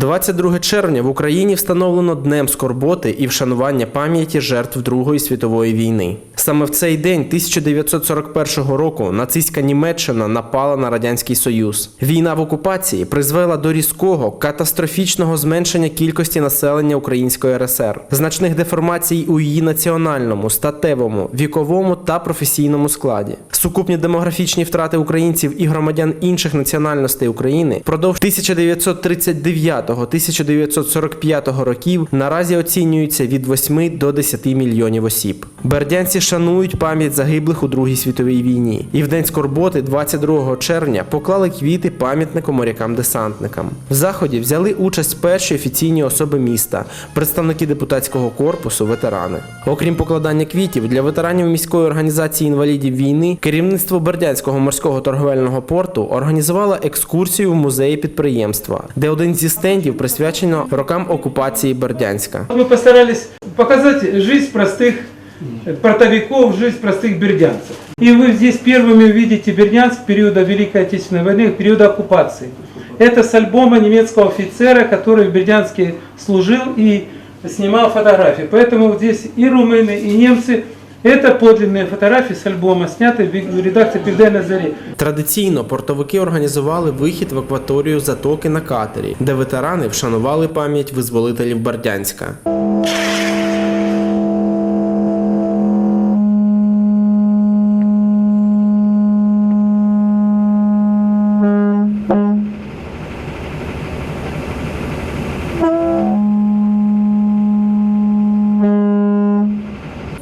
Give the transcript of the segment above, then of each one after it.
22 червня в Україні встановлено днем скорботи і вшанування пам'яті жертв Другої світової війни. Саме в цей день, 1941 року, нацистська Німеччина напала на радянський союз. Війна в окупації призвела до різкого катастрофічного зменшення кількості населення української РСР, значних деформацій у її національному, статевому, віковому та професійному складі. Сукупні демографічні втрати українців і громадян інших національностей України продовж 1939 1945 років наразі оцінюється від 8 до 10 мільйонів осіб. Бердянці шанують пам'ять загиблих у Другій світовій війні, і в день скорботи, 22 червня, поклали квіти пам'ятнику морякам-десантникам. В заході взяли участь перші офіційні особи міста, представники депутатського корпусу, ветерани. Окрім покладання квітів для ветеранів міської організації інвалідів війни, керівництво Бердянського морського торговельного порту організувало екскурсію в музеї підприємства, де один зі стендів присвячено рокам окупації Бердянська. Мы постарались показать жизнь простых портовиков, жизнь простых бердянцев. И вы здесь первыми увидите Бердянск периода Великой Отечественной войны, периода оккупации. Это с альбома немецкого офицера, который в Бердянске служил и снимал фотографии. Поэтому здесь и румыны, и немцы. Это подлинные фотографии с альбома, снятые в редакции «Південна зарі». Традиційно портовики організували вихід в акваторію затоки на катері, де ветерани вшанували пам'ять визволителів Бердянська.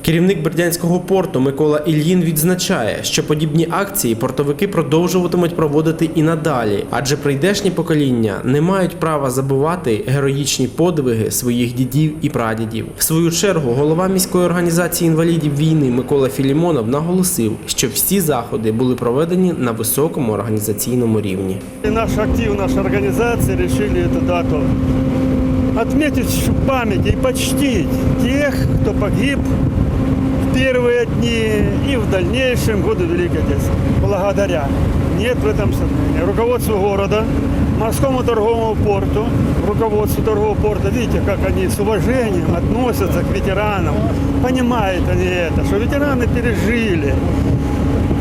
Керівник Бердянського порту Микола Ільїн відзначає, що подібні акції портовики продовжуватимуть проводити і надалі, адже прийдешні покоління не мають права забувати героїчні подвиги своїх дідів і прадідів. В свою чергу голова міської організації інвалідів війни Микола Філімонов наголосив, що всі заходи були проведені на високому організаційному рівні. Наш актив, наша организация решили эту дату отметить память и почтить тех, кто погиб в первые дни и в дальнейшем годы Великой Отечественной. Благодаря. Нет в этом сомнения. Руководству города, морскому торговому порту, руководству торгового порта, видите, как они с уважением относятся к ветеранам. Понимают они это, что ветераны пережили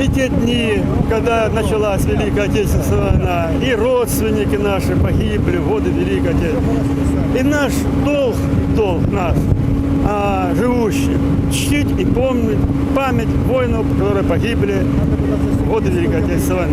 и те дни, когда началась Великая Отечественная война, и родственники наши погибли в годы Великой Отечественной. И наш долг, долг наш, а, живущих, чтить и помнить память воинов, которые погибли в годы Великой Отечественной войны.